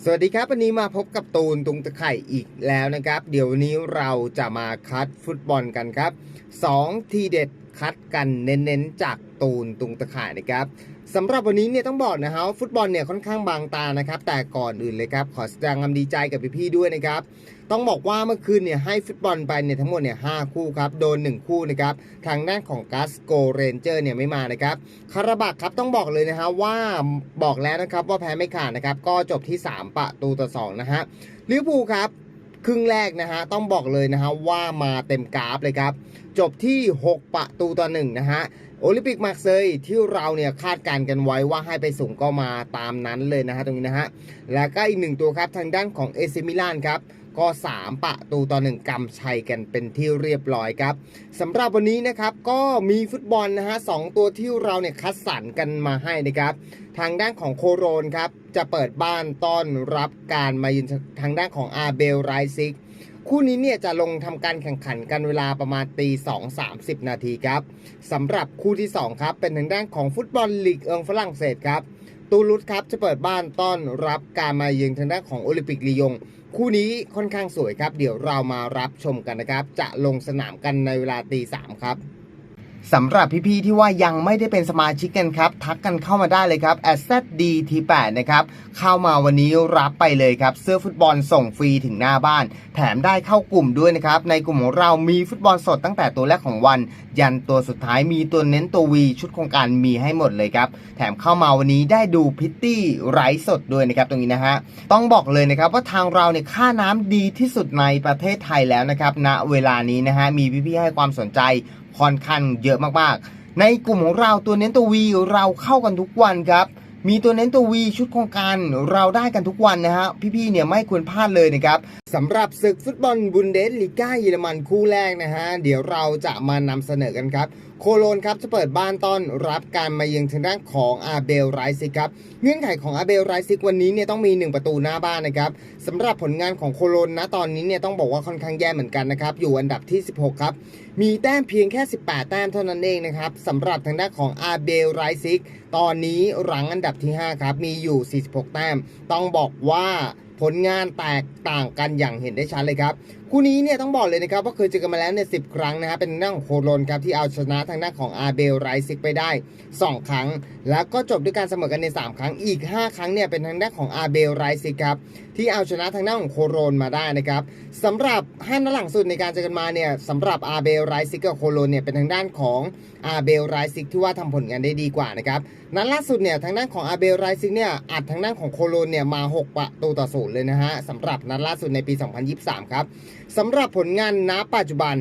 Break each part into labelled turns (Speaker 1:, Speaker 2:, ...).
Speaker 1: สวัสดีครับ วันนี้มาพบกับตูนตุงตะไข่อีกแล้วนะครับ เดี๋ยววันนี้เราจะมาคัดฟุตบอลกันครับ 2 ทีเด็ดคัดกันเน้นๆจากตูนตุงตะไข่นะครับ สำหรับวันนี้เนี่ยต้องบอกนะฮะว่าฟุตบอลเนี่ยค่อนข้างบางตานะครับ แต่ก่อนอื่นเลยครับ ขอแสดงความดีใจกับพี่ๆด้วยนะครับ ต้องบอกว่าเมื่อคืนเนี่ยให้ฟุตบอลไปเนี่ยทั้งหมดเนี่ยห้าคู่ครับ โดน 1 คู่นะครับ ทางด้านของกัสโกเรนเจอร์เนี่ยไม่มานะครับคาราบักครับต้องบอกเลยนะฮะว่าบอกแล้วนะครับว่าแพ้ไม่ขาดนะครับ ก็จบที่ 3 ประตูต่อ2นะฮะลิเวอร์พูลครับครึ่งแรกนะฮะต้องบอกเลยนะฮะว่ามาเต็มกราฟเลยครับ จบที่ 6 ประตูต่อ1นะฮะ โอลิมปิกมาร์เซยที่เราเนี่ยคาดการณ์กันไว้ว่าให้ไปสูงก็มาตามนั้นเลยนะฮะตรงนี้นะฮะ แล้วก็อีกหนึ่งตัวครับทางด้านของเอซิมิลานครับก็ 3 ประตูต่อ1กำชัยกันเป็นที่เรียบร้อยครับสำหรับวันนี้นะครับก็มีฟุตบอลนะฮะสองตัวที่เราเนี่ยคัดสรรกันมาให้นะครับ ทางด้านของโคโรนครับจะเปิดบ้านต้อนรับการมายืนทางด้านของอาเบลไรซิก คู่นี้เนี่ยจะลงทำการแข่งขันกันเวลาประมาณตี2 30นาทีครับสำหรับคู่ที่ 2 ครับ เป็นทางด้านของฟุตบอลลีกเอิงฝรั่งเศสครับตูรุสครับจะเปิดบ้านต้อนรับการมาเยือนทางด้านของโอลิมปิกลียง คู่นี้ค่อนข้างสวยครับ เดี๋ยวเรามารับชมกันนะครับ จะลงสนามกันในเวลาตีสามครับ สำหรับพี่ๆที่ว่ายังไม่ได้เป็นสมาชิกกันครับ ทักกันเข้ามาได้เลยครับ a s d t 8นะครับเข้ามาวันนี้รับไปเลยครับ เสื้อฟุตบอลส่งฟรีถึงหน้าบ้าน แถมได้เข้ากลุ่มด้วยนะครับ ในกลุ่มของเรามีฟุตบอลสดตั้งแต่ตัวแรกของวัน ยันตัวสุดท้ายมีตัวเน้นตัววีชุดโครงการมีให้หมดเลยครับ แถมเข้ามาวันนี้ได้ดูพิตตี้ไร้สดด้วยนะครับตรงนี้นะฮะต้องบอกเลยนะครับว่าทางเราเนี่ยค่าน้ำดีที่สุดในประเทศไทยแล้วนะครับณเวลานี้นะฮะมีพี่ๆให้ความสนใจ ค่อนข้างเยอะมากๆ ในกลุ่มของเราตัวเน้นตัววีเราเข้ากันทุกวันครับ มีตัวเน้นตัววีชุดโครงการเราได้กันทุกวันนะฮะ พี่ๆเนี่ยไม่ควรพลาดเลยนะครับสำหรับศึกฟุตบอลบุนเดสลีกาเยอรมันคู่แรกนะฮะ เดี๋ยวเราจะมานำเสนอกันครับ โคโลนครับจะเปิดบ้านต้อนรับการมาเยือนทางด้านของอาเบลไรซิกครับเงื่อนไขของอาเบลไรซิกวันนี้เนี่ยต้องมี 1 ประตูหน้าบ้านนะครับสำหรับผลงานของโคโลนนะตอนนี้เนี่ยต้องบอกว่าค่อนข้างแย่เหมือนกันนะครับอยู่อันดับที่ 16 ครับ มีแต้มเพียงแค่ 18 แต้มเท่านั้นเองนะครับสำหรับทางด้านของอาเบลไรซิกตอนนี้รังอันดับที่ 5 ครับ มีอยู่ 46 แต้ม ต้องบอกว่า ผลงานแตกต่างกันอย่างเห็นได้ชัดเลยครับ คู่นี้เนี่ยต้องบอกเลยนะครับว่าเคยเจอกันมาแล้วเนี่ยสิครั้งนะฮะเป็นทางด้านของโคโลนครับที่เอาชนะทางด้านของอาเบลไรซิกไปได้ 2 ครั้ง แล้วก็จบด้วยการเสมอกันใน 3 ครั้งอีก 5 ครั้งเนี่ยเป็นทางด้านของอาเบลไรซิกครับที่เอาชนะทางด้านของโคโลนมาได้นะครับสำหรับห้านัดหลังสุดในการเจอกันมาเนี่ยสำหรับอาเบลไรซิกกับโคโลนเนี่ยเป็นทางด้านของอาเบลไรซิกที่ว่าทำผลงานได้ดีกว่านะครับนัดล่าสุดเนี่ยทางด้านของอาเบลไรซิกเนี่ยอัดทางด้านของโคโลนเนี่ยมา 6 ประตูต่อศูนย์เลยนะฮะสำหรับนัดล่าสุดในปี 2023 ครับสำหรับผลงานณปัจจุบัน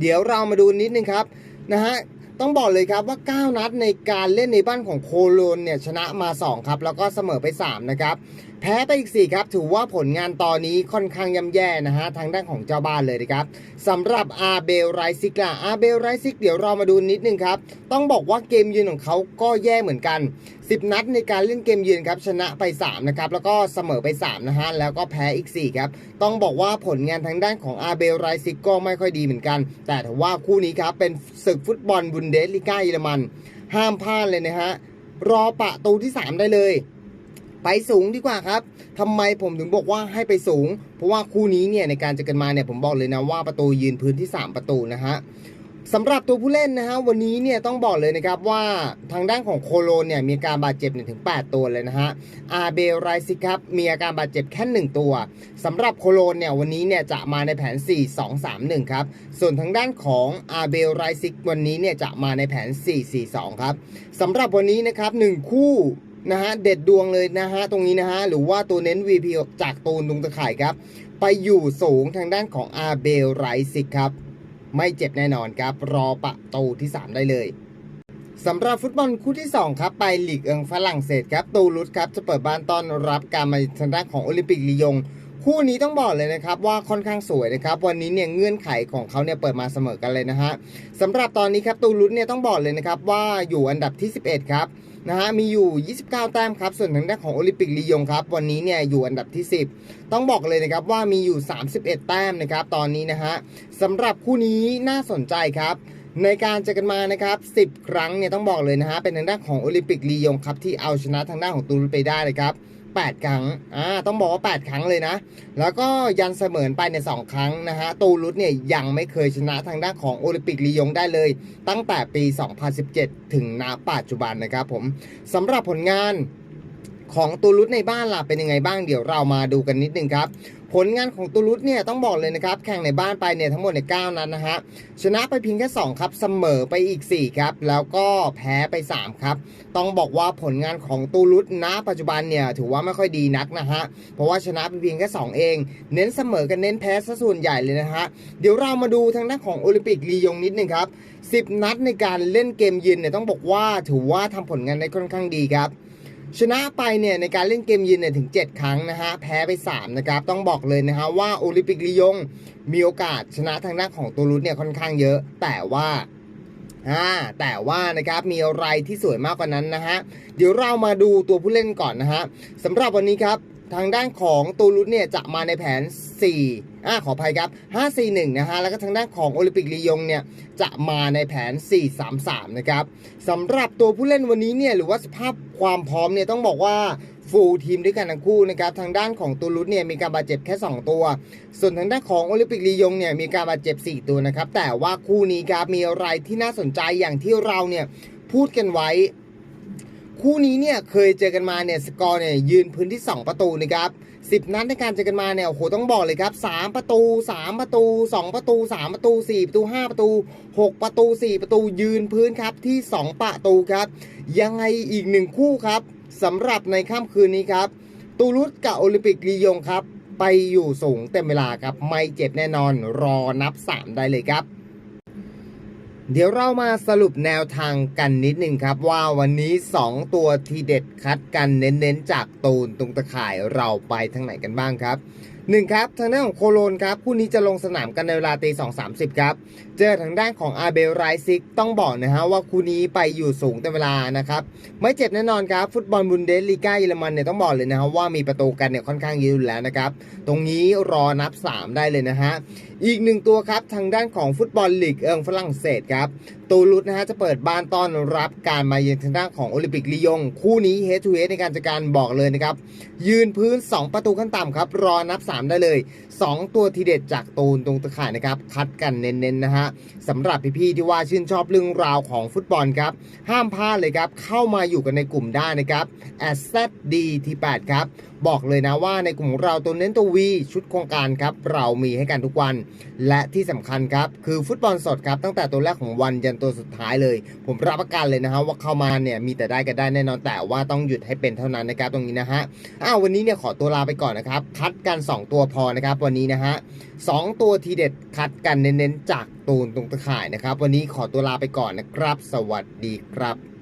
Speaker 1: เดี๋ยวเรามาดูนิดนึงครับนะฮะต้องบอกเลยครับว่า 9 นัดในการเล่นในบ้านของโคโลนเนี่ยชนะมา 2 ครับ แล้วก็เสมอไป 3 นะครับ แพ้ไปอีก 4 ครับ ถือว่าผลงานตอนนี้ค่อนข้างย่ำแย่นะฮะ ทางด้านของเจ้าบ้านเลยนะครับสำหรับอาเบลไรซิกล่ะอาเบลไรซิกเดี๋ยวเรามาดูนิดนึงครับ ต้องบอกว่าเกมยืนของเขาก็แย่เหมือนกัน 10 นัดในการเล่นเกมยืนครับ ชนะไป 3 นะครับ แล้วก็เสมอไป 3 นะฮะ แล้วก็แพ้อีก 4 ครับ ต้องบอกว่าผลงานทางด้านของอาเบลไรซิกก็ไม่ค่อยดีเหมือนกัน แต่ถือว่าคู่นี้ครับเป็นศึกฟุตบอลบุนเดสลีกาเยอรมัน ห้ามพลาดเลยนะฮะรอปะตูที่ 3 ได้เลย ไปสูงดีกว่าครับทำไมผมถึงบอกว่าให้ไปสูง เพราะว่าคู่นี้เนี่ยในการเจอกันมาเนี่ยผมบอกเลยนะว่าประตูยืนพื้นที่ 3 ประตูนะฮะสำหรับตัวผู้เล่นนะฮะวันนี้เนี่ยต้องบอกเลยนะครับว่าทางด้านของโคโลนเนี่ยมีอาการบาดเจ็บถึง 8 ตัวเลยนะฮะอาเบลไรซิครับมีอาการบาดเจ็บแค่ 1 ตัวสำหรับโคโลนเนี่ยวันนี้เนี่ยจะมาในแผน 4 2 3 1 ครับ ส่วนทางด้านของอาเบลไรซิกวันนี้เนี่ยจะมาในแผน 4 4 2 ครับสำหรับวันนี้นะครับ1คู่ นะฮะเด็ดดวงเลยนะฮะตรงนี้นะฮะหรือว่าตัวเน้น VP จากตูนลุงตะข่ายครับ ไปอยู่สูงทางด้านของอาเบลไรซิกครับ ไม่เจ็บแน่นอนครับ รอประตูที่ 3 ได้เลยสำหรับฟุตบอลคู่ที่ 2 ครับไปลีกเอิงฝรั่งเศสครับตูรุสครับจะเปิดบ้านต้อนรับการมาทางด้านของโอลิมปิกลียง คู่นี้ต้องบอกเลยนะครับว่าค่อนข้างสวยนะครับวันนี้เนี่ยเงื่อนไขของเขาเนี่ยเปิดมาเสมอกันเลยนะฮะสำหรับตอนนี้ครับตูรุสเนี่ยต้องบอกเลยนะครับว่าอยู่อันดับที่ 11 ครับนะฮะมีอยู่ 29 แต้มครับ ส่วนทางด้านของโอลิมปิกลียงครับ วันนี้เนี่ยอยู่อันดับที่ 10 ต้องบอกเลยนะครับว่ามีอยู่ 31 แต้มนะครับ ตอนนี้นะฮะสำหรับคู่นี้น่าสนใจครับ ในการเจอกันมานะครับ 10 ครั้งเนี่ยต้องบอกเลยนะฮะเป็นทางด้านของโอลิมปิกลียงครับที่เอาชนะทางด้านของตูรุสไปได้เลยครับ 8 ครั้ง อ่า ต้องบอกว่า 8 ครั้งเลยนะ แล้วก็ยันเสมอไปในยสองครั้งนะฮะ ตูรุตเนี่ยยังไม่เคยชนะทางด้านของโอลิมปิกลียงได้เลย ตั้งแต่ปี 2017 ถึงณปัจจุบันนะครับผม สำหรับผลงานของตูรุตในบ้านล่ะเป็นยังไงบ้างเดี๋ยวเรามาดูกันนิดนึงครับ ผลงานของตูรุตเนี่ยต้องบอกเลยนะครับ แข่งในบ้านไปเนี่ยทั้งหมดใน9นัดนนะฮะชนะไปเพียงแค่ 2 ครับเสมอไปอีก 4 ครับ แล้วก็แพ้ไป 3 ครับ ต้องบอกว่าผลงานของตูรุตณปัจจุบันเนี่ยถือว่าไม่ค่อยดีนักนะฮะเพราะว่าชนะไปเพียงแค่ 2 เอง เน้นเสมอกันเน้นแพ้ซะส่วนใหญ่เลยนะฮะเดี๋ยวเรามาดูทางด้านของโอลิมปิกลียงนิดนึงครับ10 นัดในการเล่นเกมยืนเนี่ยต้องบอกว่าถือว่าทำผลงานได้ค่อนข้างดีครับ ชนะไปเนี่ยในการเล่นเกมยืนเนี่ยถึง 7 ครั้งนะฮะ แพ้ไป 3 นะครับ ต้องบอกเลยนะฮะว่าโอลิมปิกลียงมีโอกาสชนะทางด้านของตูรุตเนี่ยค่อนข้างเยอะ แต่ว่าอ่าแต่ว่านะครับมีอะไรที่สวยมากกว่านั้นนะฮะ เดี๋ยวเรามาดูตัวผู้เล่นก่อนนะฮะสำหรับวันนี้ครับ ทางด้านของตูรุตเนี่ยจะมาในแผน 4อ่าขออภัยครับ 5-4-1 นะฮะ แล้วก็ทางด้านของโอลิมปิกลียงเนี่ยจะมาในแผน 4-3-3 นะครับสำหรับตัวผู้เล่นวันนี้เนี่ยหรือว่าสภาพความพร้อมเนี่ยต้องบอกว่าฟูลทีมด้วยกันทั้งคู่นะครับทางด้านของตูรุตเนี่ยมีการบาดเจ็บแค่ 2 ตัว ส่วนทางด้านของโอลิมปิกลียงเนี่ยมีการบาดเจ็บ 4 ตัวนะครับแต่ว่าคู่นี้ครับมีอะไรที่น่าสนใจอย่างที่เราเนี่ยพูดกันไว้ คู่นี้เนี่ยเคยเจอกันมาเนี่ยสกอร์เนี่ยยืนพื้นที่ 2 ประตูนะครับ10 นัดในการเจอกันมาเนี่ยโอ้โหต้องบอกเลยครับ 3 ประตู 3 ประตู 2 ประตู 3 ประตู 4 ประตู 5 ประตู 6 ประตู 4 ประตูยืนพื้นครับที่ 2 ประตูครับ ยังไงอีกหนึ่งคู่ครับสำหรับในค่ำคืนนี้ครับ ตูรุตกับโอลิมปิกลียงครับ ไปอยู่สูงเต็มเวลาครับ ไม่เจ็บแน่นอนรอนับ 3 ได้เลยครับ เดี๋ยวเรามาสรุปแนวทางกันนิดหนึ่งครับ ว่าวันนี้ 2 ตัวทีเด็ดคัดกันเน้นๆ จากตูนตรงตะข่ายเราไปทางไหนกันบ้างครับ 1ครับทางด้านของโคโลนครับคู่นี้จะลงสนามกันในเวลาตีสองสามสิบครับ เจอทางด้านของอาเบลไรซิกต้องบอกนะฮะว่าคู่นี้ไปอยู่สูงเต็มเวลานะครับไม่เจ็บแน่นอนครับฟุตบอลบุนเดสลีกาเยอรมันเนี่ยต้องบอกเลยนะครับว่ามีประตูกันเนี่ยค่อนข้างเยอะอยู่แล้วนะครับตรงนี้รอนับ 3 ได้เลยนะฮะอีกหนึ่งตัวครับทางด้านของฟุตบอลลีกเอิงฝรั่งเศสครับ ตูรุตนะฮะจะเปิดบ้านต้อนรับการมาเยือนทางด้านของโอลิมปิกลียง คู่นี้เฮดทูเฮดในการจัดการบอกเลยนะครับ ยืนพื้น 2 ประตูขั้นต่ำครับ รอนับ 3 ได้เลย 2 ตัวทีเด็ดจากตูนตรงตะข่ายนะครับ คัดกันเน้นๆนะฮะสำหรับพี่ๆที่ว่าชื่นชอบเรื่องราวของฟุตบอลครับ ห้ามพลาดเลยครับ เข้ามาอยู่กันในกลุ่มได้นะครับ s z d t 8 ครับบอกเลยนะว่าในกลุ่มเราตัวเน้นตัววีชุดโครงการครับเรามีให้กันทุกวัน และที่สำคัญครับคือฟุตบอลสดครับตั้งแต่ตัวแรกของวันยันตัวสุดท้ายเลย ผมรับประกันเลยนะฮะว่าเข้ามาเนี่ยมีแต่ได้กันได้แน่นอนแต่ว่าต้องหยุดให้เป็นเท่านั้นนะครับตรงนี้นะฮะอ้าววันนี้เนี่ยขอตัวลาไปก่อนนะครับ คัดกัน 2 ตัวพอนะครับ วันนี้นะฮะสองตัวทีเด็ดคัดกันเน้นๆจากตูนตรงตะข่ายนะครับ วันนี้ขอตัวลาไปก่อนนะครับ สวัสดีครับ